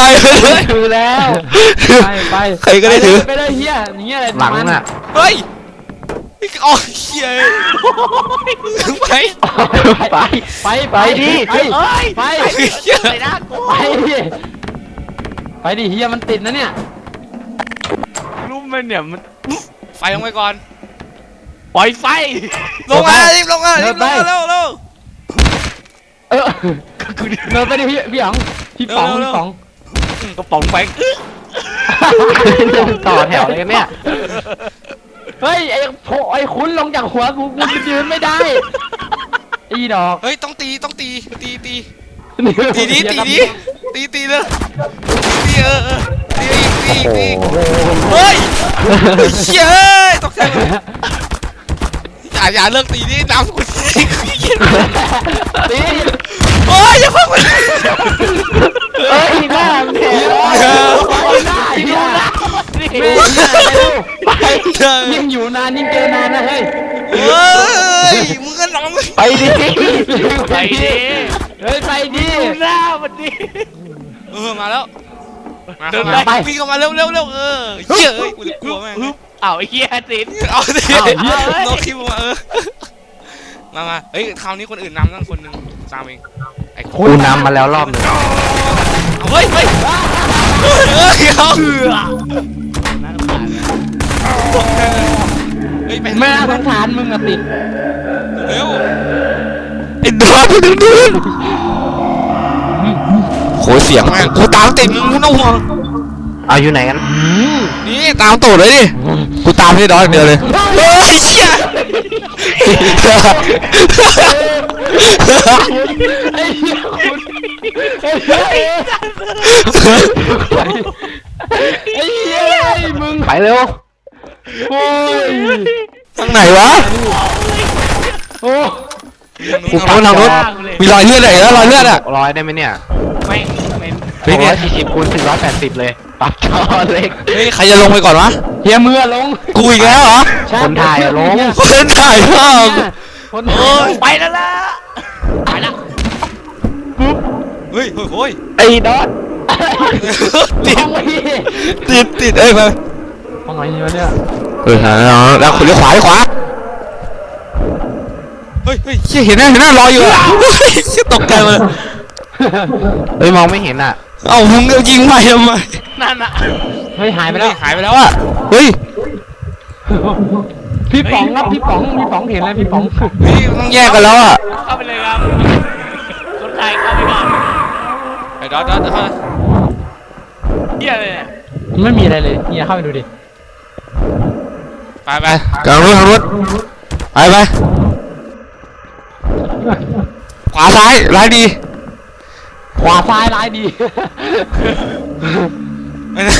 ไปเลยถือแล้วไปไปใครก็ได้ถือไปเลยเฮียอย่างเงี้ยอะไรหลังอะเฮ้ยอ๋อเฮียไปไปไปไปดิไปไปเฮียไปนะกูไปดิไปดิเฮียมันติดนะเนี่ยรู้มันเนี่ยมันไฟลงไปก่อนปล่อยไฟลงมารีบลงมารีบลงมาเร็วเร็วเออเดินไปดิพี่พี่อ๋องพี่ป๋องเร็วเร็วพี่ป๋อง กระป๋องไฟต่อแถวเลยกันเนี่ย เฮ้ยไอ้โผไอ้คุณลงจากหัวกูกูจะยืนไม่ได้อีดอกเฮ้ยต้องตีต้องตีตีตีตีนี้ตีนี้ตีตีเลยตีเออเออตีอีกตีอีกตีอีกเฮ้ยเชี่ยเอ้ยตกใจเลยอย่าอย่าเลิกตีนี่น้ำกูตีโอ้ ไปยิ่งอยู่นานยิ่งเจอนานนะเฮ้ยเฮ้ยมึงก็น้องไปดิไปดิเฮ้ยไปดิดูหน้ามันดิเออมาแล้วมาเดินเข้าไปมาวิ่งเข้ามาเร็วเร็วเร็วเออเชี่ยเอ้ยกูจะกลัวแม่งฮึบอ้าวไอ้เหี้ยติดเอาดิเอาเหี้ยโนคิวมาเออมามาเฮ้ยคราวนี้คนอื่นนำตั้งคนหนึ่งตามเองไอ้กูนำมาแล้วรอบหนึ่งเอาเฮ้ยเฮ้ยเฮ้ย เฮ้ยเอาเฮ้ยไปแม่สงสารมึงอะติดเร็วไอ้ดอนไปดึงดึงโหเสียงแม่งกูตามติดมึงไม่ต้องห่วงเอาอยู่ไหนกัน นี่ตามตูดเลยดิ กูตามให้ดอนเดียวเลยเฮ้ยเชี่ยไอ้เหี้ยคุณไอ้เหี้ยไอ้เหี้ยมึง ไปเร็ว โอ้ยทางไหนวะ โอ้กูพังทางรถมีรอยเลือดอะไรแล้วรอยเลือดอะร้อยได้ไหมเนี่ยไม่ไม่เฮ้ยร้เนี่อยยสี่สิบคูณสี่ร้อยแปดสิบเลยปรับจอเล็กเฮ้ยใครจะลงไปก่อนวะเฮียมือลงกูอีกแล้วเหรอคนถ่ายอะลงคนถ่ายภาพคนโอ้ยไปแล้วล่ะไปแล้วเฮ้ยเฮ้ยไอ้ดอทติดห้องไอ้ติดติดเอ้ยมาห้องไหนวะเนี่ย เออหาแล้วคุณเลี้ยวขวาเลี้ยวขวาเฮ้ยเฮ้ยเชี่ยเห็นหน้าเห็นหน้ารออยู่อะเฮ้ยเชี่ยตกใจมาเลยเฮ้ยมองไม่เห็นอะ เอ้ามึงเอายิงไปทำไมนั่นน่ะเฮ้ยหายไปไม่แล้ได้วหายไปแล้วอะเฮ้ยพี่ป๋องครับพี่ป๋องพี่ป๋องเห็นแล้วพี่ป๋องเฮ้ยต้องแยกกันแล้วอะเข้าไปเลยครับคนไทยเข้าไปก่อนไอ้ดอทดอทดอทเหี้ยเลยเนี่ยไม่มีอะไรเลยเฮียเข้าไปดูดิ ไปไปกลางรถกลางรถไปไปขวาซ้ายร้ายดี ขวาซ้ายร้ายดีไปไหน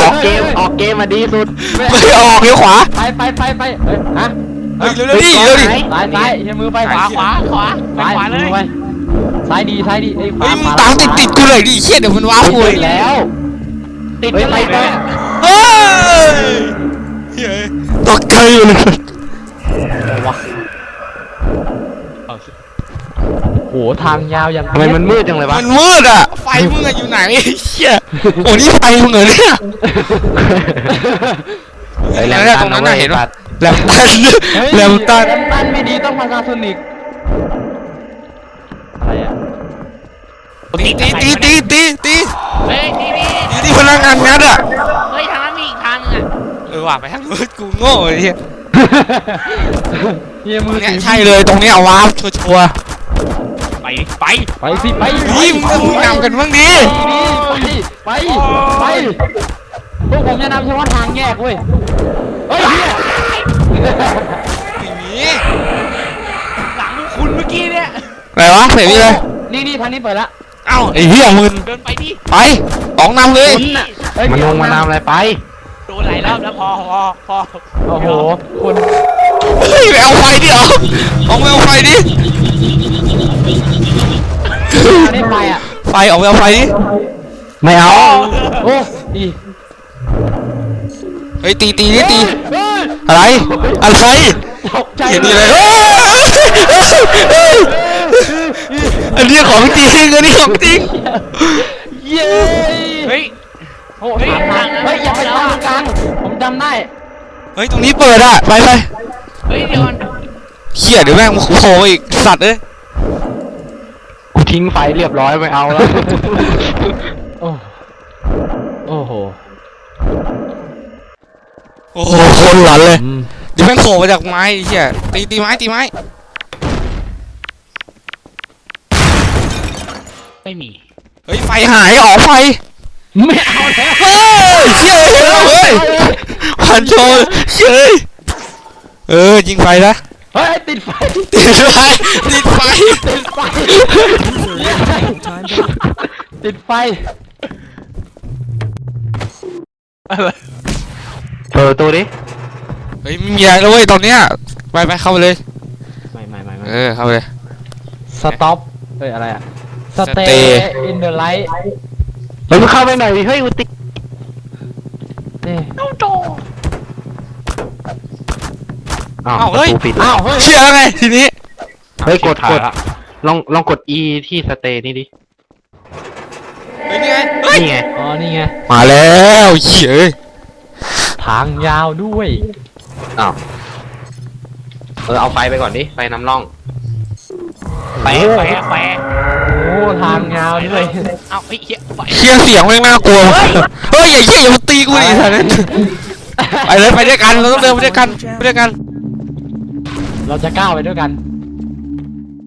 ออกเกมออกเกมมาดีสุด ไม่ออกเลี้ยวขวา ไปไปไปไปเอ้ยฮะเฮ้ยเร็วๆดิเร็วดิ ซ้ายซ้ายเฮียมือไปขวาขวาขวาไปซ้ายขวาเลยมือไปซ้ายดีซ้ายดีเอ้ยขวาเฮ้ยมึงขวตามติดติดๆกูเลยดิเชี่ยเดี๋ยวมันว้าเอากูไปอีกแล้ว ติดเฮ้ยอะไรไปไปไปเฮ้ย เฮ้ยตกใจอยู่เลยโหทางยาวอย่างทำไมมันมืดจังเลยวะมันมืดอะ ไฟมึงอะอยู่ไหนเชี่ยโอ้นี่ไฟมึงเหรอเนี่ยไอ้แหลมเนี่ยตัตรงนั้นว้น่ะเห็นตัปะดแหลมตันเฮ้ยแหลมตันแหลมตันไม่ดีต้องพาซาโซนิกอะไรอะตีตีตีตีตีตีเฮ้ยทีนี้ตีที่พนักงานงัดอะ ว่ะไปทางนู้นกูโง่ไอ้เหี้ยเฮียมือเนี่ยใช่เลยตรงนี้เอาว้าวชัวร์ไปไปไปสิไปๆนี่มึงต้องนำกันบ้างดิดีไปไปไปพวกผมจะนำเฉพาะทางแยกเว้ยเฮ้ยเฮียไม่มีหลังคุณเมื่อกี้เนี่ย อะไรวะเสร็จนี่เลยนี่นี่ทางนี้เปิดละเอ้าไอ้เหี้ยมึนเดินไปดิไปออกนำเลย คุณน่ะเฮ้ยมันลงมานำอะไรไป โดนหลายรอบแล้วพอพอพอโอ้โหคุณเฮ้ยไปเอาไฟดิเอาออกไปเอาไฟดิทางนี้ไปอะไฟออกไปเอาไฟดิไม่เอาโอ้ดีเฮ้ยตีตีดิตีเฮ้ยอะไรอะไรตกใจเห็นดีเลยเฮ้ยเฮ้ยอันนี้ของจริงอันนี้ของจริงเหี้เย้เฮ้ยโอ้ยทางเฮ้ย จำได้ เฮ้ยตรงนี้เปิดอะไปไปเฮ้ยเดี๋ยวก่อนเฮียเดี๋ยวแม่งโผล่อีกสัตว์เอ้ยกูทิ้งไฟเรียบร้อยไม่เอาแล้ว โอ้โอ้โหโอ้โหโคนหลอนเลยอืมเดี๋ยวแม่งโผล่มาจากไม้ไอ้เฮียตีตีไม้ตีไม้ไม่มี เฮ้ยไฟหายออกไฟไม่เอาแล้วเฮ้ยเชี่ยเฮ้ย พันโชว์เชี่ยเออยิงไฟนะ เฮ้ยติดไฟติดไฟ ติดไฟ ติดไฟ ติดไฟเปิดประตูดิเฮ้ยไม่มีอะไรแล้วเว้ยตอนเนี้ย ไปไปเข้าไปเลย ไม่ไม่ไม่ไม่เออเข้าไปเลย สต็อปเฮ้ยอะไรอะสเต Stay ย์อินเดอะไลท์เฮ้ยมึงเข้าไปหน่อยดิเฮ้ยกูติดนี่อ้าวอ้าวประเฮ้ยตูปิดอ้าวเฮ้ยเชี่ยแล้วไงทีนี้ เฮ้ยกดถ่ายกดละลองลองกด E ที่สเตย์นี่ดิเฮ้ยนี่ไงเฮ้ยนี่ไงอ๋อนี่ไงมาแล้วเหี้ยเอ้ยทางยาวด้วยอ้าวเออเอาไฟไปก่อนดิไฟนำร่องแปะแปะแปะโอ้ทางยาวด้วยเอาไอ้เหี้ยไฟเชี่ยเสียงแม่งน่ากลัวเฮ้ยอย่าเหี้ยอย่ามาตีกูดิสัตว์ไปเลยไปด้วยกันเราต้องเดินไปด้วยกันไปด้วยกัน เราจะก้าวไปด้วยกัน